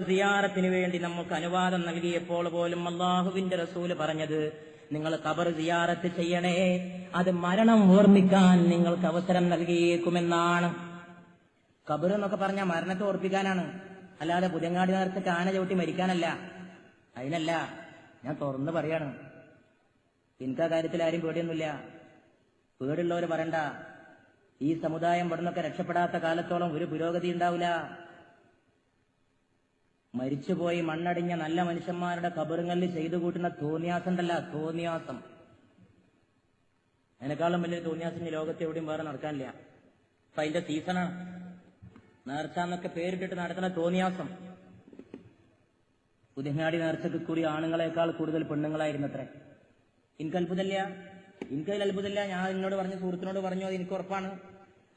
സിയാറത്തിന് വേണ്ടി നമുക്ക് അനുവാദം നൽകിയപ്പോൾ പോലും അള്ളാഹുവിന്റെ റസൂൽ പറഞ്ഞത് നിങ്ങൾ കബർ സിയാറത്ത് ചെയ്യണേ അത് മരണം ഓർമ്മിക്കാൻ നിങ്ങൾക്ക് അവസരം നൽകിയേക്കുമെന്നാണ്. കബർ എന്നൊക്കെ പറഞ്ഞാൽ മരണത്തെ ഓർപ്പിക്കാനാണ്. അല്ലാതെ പുതിയങ്ങാടി നേരത്തെ ആന ചവിട്ടി മരിക്കാനല്ല. അതിനല്ല ഞാൻ തുറന്ന് പറയാണ്. എനിക്ക് ആ കാര്യത്തിൽ ആരും പേടിയൊന്നുമില്ല. പേടുള്ളവർ പറയണ്ട. ഈ സമുദായം ഇവിടുന്നൊക്കെ രക്ഷപ്പെടാത്ത കാലത്തോളം ഒരു പുരോഗതി ഉണ്ടാവില്ല. മരിച്ചുപോയി മണ്ണടിഞ്ഞ നല്ല മനുഷ്യന്മാരുടെ കബറുകളിൽ ചെയ്തു കൂട്ടുന്ന തോന്നിയാസം ഉണ്ടല്ല തോന്നിയാസം. അതിനേക്കാളും വലിയ തോന്നിയാസം ഈ ലോകത്ത് എവിടെയും വേറെ നടക്കാനില്ല. അപ്പൊ അതിന്റെ സീസണാണ് നേർച്ച എന്നൊക്കെ പേരിട്ടിട്ട് നടത്തുന്ന തോന്നിയാസം. പുതിയങ്ങാടി നേർച്ചക്ക് കൂടി ആണുങ്ങളെക്കാൾ കൂടുതൽ പെണ്ണുങ്ങളായിരുന്നു അത്രേ എനിക്ക് അത്ഭുതമില്ല എനിക്കതിൽ അത്ഭുതമില്ല ഞാൻ എന്നോട് പറഞ്ഞ സുഹൃത്തിനോട് പറഞ്ഞു അത് എനിക്ക് ഉറപ്പാണ്.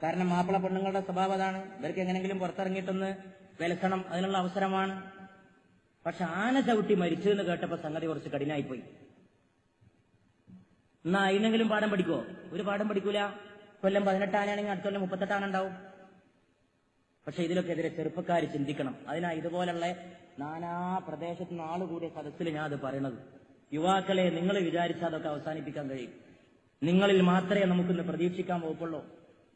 കാരണം മാപ്പിള പെണ്ണുങ്ങളുടെ സ്വഭാവം അതാണ്. ഇവർക്ക് എങ്ങനെങ്കിലും പുറത്തിറങ്ങിയിട്ടൊന്ന് വിലസണം അതിനുള്ള അവസരമാണ്. പക്ഷെ ആന ചവിട്ടി മരിച്ചു എന്ന് കേട്ടപ്പോ സംഗതി കുറച്ച് കഠിനായിപ്പോയി. എന്നാ അതിനെങ്കിലും പാഠം പഠിക്കുവോ? ഒരു പാഠം പഠിക്കൂല. കൊല്ലം പതിനെട്ടാനാണെങ്കിൽ അടുത്ത കൊല്ലം മുപ്പത്തെട്ടാനുണ്ടാവും പക്ഷെ ഇതിലൊക്കെ എതിരെ ചെറുപ്പക്കാർ ചിന്തിക്കണം. അതിനാ ഇതുപോലുള്ള നാനാ പ്രദേശത്ത് നിന്ന് സദസ്സിൽ ഞാൻ അത് പറയണത്. യുവാക്കളെ നിങ്ങൾ വിചാരിച്ചാൽ അതൊക്കെ അവസാനിപ്പിക്കാൻ കഴിയും. നിങ്ങളിൽ മാത്രമേ നമുക്കിന്ന് പ്രതീക്ഷിക്കാൻ പോകുള്ളൂ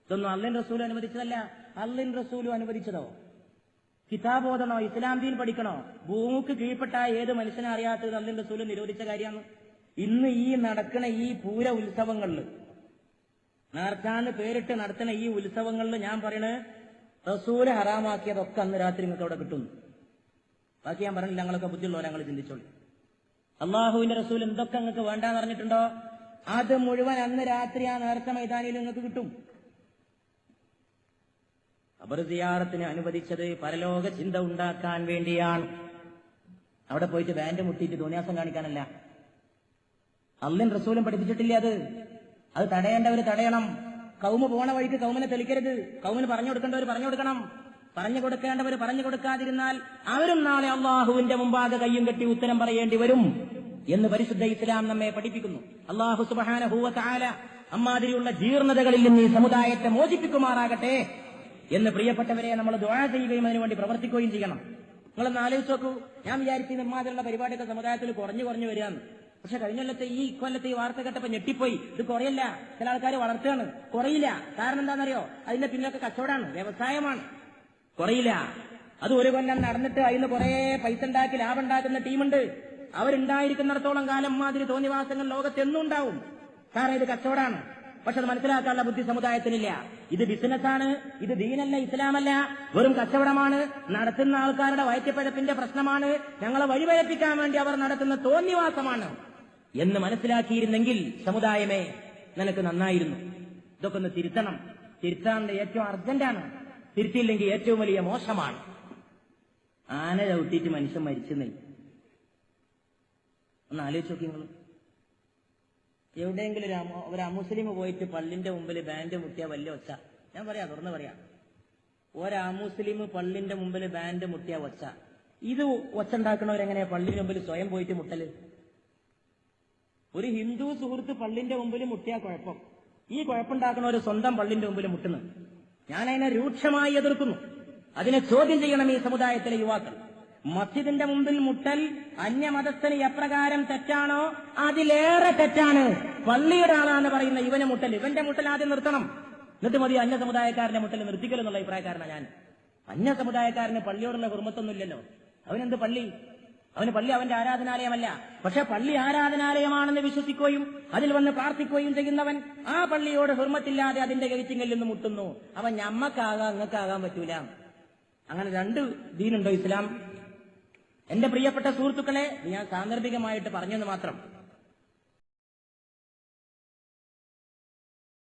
ഇതൊന്നും അല്ലിൻ റസൂലും അനുവദിച്ചതല്ല. അല്ലിൻ റസൂലും അനുവദിച്ചതോ? കിതാബ് ഓതണോ ഇസ്ലാം ദീൻ പഠിക്കണോ? ഭൂമിക്ക് കീഴ്പ്പെട്ട ഏത് മനുഷ്യനെ അറിയാത്തത് അല്ലിൻ റസൂലും നിരോധിച്ച കാര്യമാണ്. ഇന്ന് ഈ നടക്കുന്ന ഈ പൂര ഉത്സവങ്ങളിൽ നേർച്ചാന്ന് പേരിട്ട് നടത്തുന്ന ഈ ഉത്സവങ്ങളിൽ ഞാൻ പറയണത് റസൂൽ ഹറാമാക്കിയതൊക്കെ അന്ന് രാത്രി നിങ്ങൾക്ക് അവിടെ കിട്ടുന്നു ബാക്കി ഞാൻ പറഞ്ഞില്ല ഞങ്ങളൊക്കെ ബുദ്ധിയുള്ളവരെ ഞങ്ങൾ ചിന്തിച്ചോളൂ. അള്ളാഹുവിന്റെ റസൂൽ എന്തൊക്കെ നിങ്ങൾക്ക് വേണ്ടാന്ന് പറഞ്ഞിട്ടുണ്ടോ അത് മുഴുവൻ അന്ന് രാത്രി ആ നേർച്ച മൈതാനിയിൽ നിങ്ങൾക്ക് കിട്ടും. സിയാറത്തിന് അനുവദിച്ചത്. പരലോക ചിന്ത ഉണ്ടാക്കാൻ വേണ്ടിയാണ്. അവിടെ പോയിട്ട് ബാൻഡ് മുട്ടിയിട്ട് തോന്നിയാസം കാണിക്കാനല്ല. അല്ലിൻ റസൂലും പഠിപ്പിച്ചിട്ടില്ല അത്? അത് തടയേണ്ടവർ തടയണം. കൗമ പോണ വഴിക്ക് കൗമിനെ തെളിക്കരുത്. കൗമിന് പറഞ്ഞു കൊടുക്കേണ്ടവർ പറഞ്ഞു കൊടുക്കണം. പറഞ്ഞു കൊടുക്കേണ്ടവർ പറഞ്ഞു കൊടുക്കാതിരുന്നാൽ അവരും നാളെ അള്ളാഹുവിന്റെ മുമ്പാകെ കയ്യും കെട്ടി ഉത്തരം പറയേണ്ടി വരും എന്ന് പരിശുദ്ധ ഇസ്ലാം നമ്മെ പഠിപ്പിക്കുന്നു. അള്ളാഹു സുബാന ഹൂവത്താല അമ്മാതിരിയുള്ള ജീർണതകളിൽ നിന്ന് ഈ സമുദായത്തെ മോചിപ്പിക്കുമാറാകട്ടെ. എന്ന് പ്രിയപ്പെട്ടവരെ നമ്മൾ ദ്വാഴ ചെയ്യുകയും അതിനുവേണ്ടി പ്രവർത്തിക്കുകയും ചെയ്യണം. നിങ്ങളൊന്ന് ആലോചിച്ച് നോക്കൂ. ഞാൻ വിചാരിച്ചു ഇമാതിരിയുള്ള പരിപാടിയൊക്കെ സമുദായത്തിൽ കുറഞ്ഞു കുറഞ്ഞു വരികയാണ്. പക്ഷെ കഴിഞ്ഞ കൊല്ലത്തെ ഈ കൊല്ലത്തെ ഈ വാർത്ത കേട്ടപ്പോ ഞെട്ടിപ്പോയി. ഇത് കുറയല്ല. ചില ആൾക്കാർ വളർത്തുകയാണ്. കുറയില്ല. കാരണം എന്താണെന്നറിയോ? അതിന്റെ പിന്നൊക്കെ കച്ചവടമാണ്. വ്യവസായമാണ്. കുറയില്ല. അത് ഒരു കൊല്ലം നടന്നിട്ട് അതിന് കുറെ പൈസ ഉണ്ടാക്കി ലാഭം ഉണ്ടാക്കുന്ന ടീമുണ്ട്. അവരുണ്ടായിരിക്കുന്നിടത്തോളം കാലം മാതിരി തോന്നിവാസങ്ങൾ ലോകത്ത് എന്നും ഉണ്ടാവും. കാരണം ഇത് കച്ചവടമാണ്. പക്ഷെ അത് മനസ്സിലാക്കാനുള്ള ബുദ്ധി സമുദായത്തിനില്ല. ഇത് ബിസിനസ്സാണ് ഇത് ദീനല്ല ഇസ്ലാമല്ല. വെറും കച്ചവടമാണ് നടത്തുന്ന ആൾക്കാരുടെ വയറ്റപ്പഴപ്പിന്റെ പ്രശ്നമാണ്. ഞങ്ങളെ വഴിപഴപ്പിക്കാൻ വേണ്ടി അവർ നടത്തുന്ന തോന്നിവാസമാണ്. എന്ന് മനസ്സിലാക്കിയിരുന്നെങ്കിൽ സമുദായമേ നിനക്ക് നന്നായിരുന്നു. ഇതൊക്കെ ഒന്ന് തിരുത്തണം. തിരുത്താണ്ട് ഏറ്റവും അർജന്റാണ്. തിരുത്തിയില്ലെങ്കിൽ ഏറ്റവും വലിയ മോശമാണ്. ആന ചവിട്ടിയിട്ട് മനുഷ്യൻ മരിച്ചെന്നേ. ഒന്ന് ആലോചിച്ച് എവിടെയെങ്കിലും ഒരു ഒരു അമുസ്ലിം പോയിട്ട് പള്ളിന്റെ മുമ്പിൽ ബാൻഡ് മുട്ടിയ വലിയ ഒച്ച. ഞാൻ പറയാം തുറന്ന് പറയാം. ഒരു പള്ളിന്റെ മുമ്പിൽ ബാൻഡ് മുട്ടിയ ഒച്ച. ഇത് ഒച്ച ഉണ്ടാക്കണവരെങ്ങനെയാ പള്ളിന്റെ മുമ്പിൽ സ്വയം പോയിട്ട് മുട്ടൽ? ഒരു ഹിന്ദു സുഹൃത്ത് പള്ളിന്റെ മുമ്പിൽ മുട്ടിയ കുഴപ്പം. ഈ കുഴപ്പമുണ്ടാക്കണവർ സ്വന്തം പള്ളിന്റെ മുമ്പിൽ മുട്ടുന്നു. ഞാൻ അതിനെ രൂക്ഷമായി എതിർക്കുന്നു. അതിനെ ചോദ്യം ചെയ്യണം ഈ സമുദായത്തിലെ യുവാക്കൾ. മസ്ജിദിന്റെ മുമ്പിൽ മുട്ടൽ അന്യമതസ്ഥന് എപ്രകാരം തെറ്റാണോ? അതിലേറെ തെറ്റാണ്. പള്ളിയുടെ ആളാന്ന് പറയുന്ന ഇവനെ മുട്ടൽ. ഇവന്റെ മുട്ടൽ ആദ്യം നിർത്തണം. എന്നിട്ട് മതി അന്യ സമുദായക്കാരന്റെ മുട്ടൽ നിർത്തിക്കലെന്നുള്ള അഭിപ്രായക്കാരനാണ് ഞാൻ. അന്യ സമുദായക്കാരന് പള്ളിയോടുള്ള കുറുമത്തൊന്നുമില്ലല്ലോ അവനെന്ത് പള്ളി? അവന് പള്ളി അവന്റെ ആരാധനാലയമല്ല. പക്ഷെ പള്ളി ആരാധനാലയമാണെന്ന് വിശ്വസിക്കുകയും അതിൽ വന്ന് പ്രാർത്ഥിക്കുകയും ചെയ്യുന്നവൻ ആ പള്ളിയോട് ഹുർമത്തില്ലാതെ അതിന്റെ കഴിച്ചിങ്ങിൽ നിന്ന് മുട്ടുന്നു. അവൻ ഞമ്മക്കാകാം നിങ്ങൾക്കാകാൻ പറ്റൂല. അങ്ങനെ രണ്ട് ദീനുണ്ടോ ഇസ്ലാം? എന്റെ പ്രിയപ്പെട്ട സുഹൃത്തുക്കളെ ഞാൻ സാന്ദർഭികമായിട്ട് പറഞ്ഞെന്ന് മാത്രം.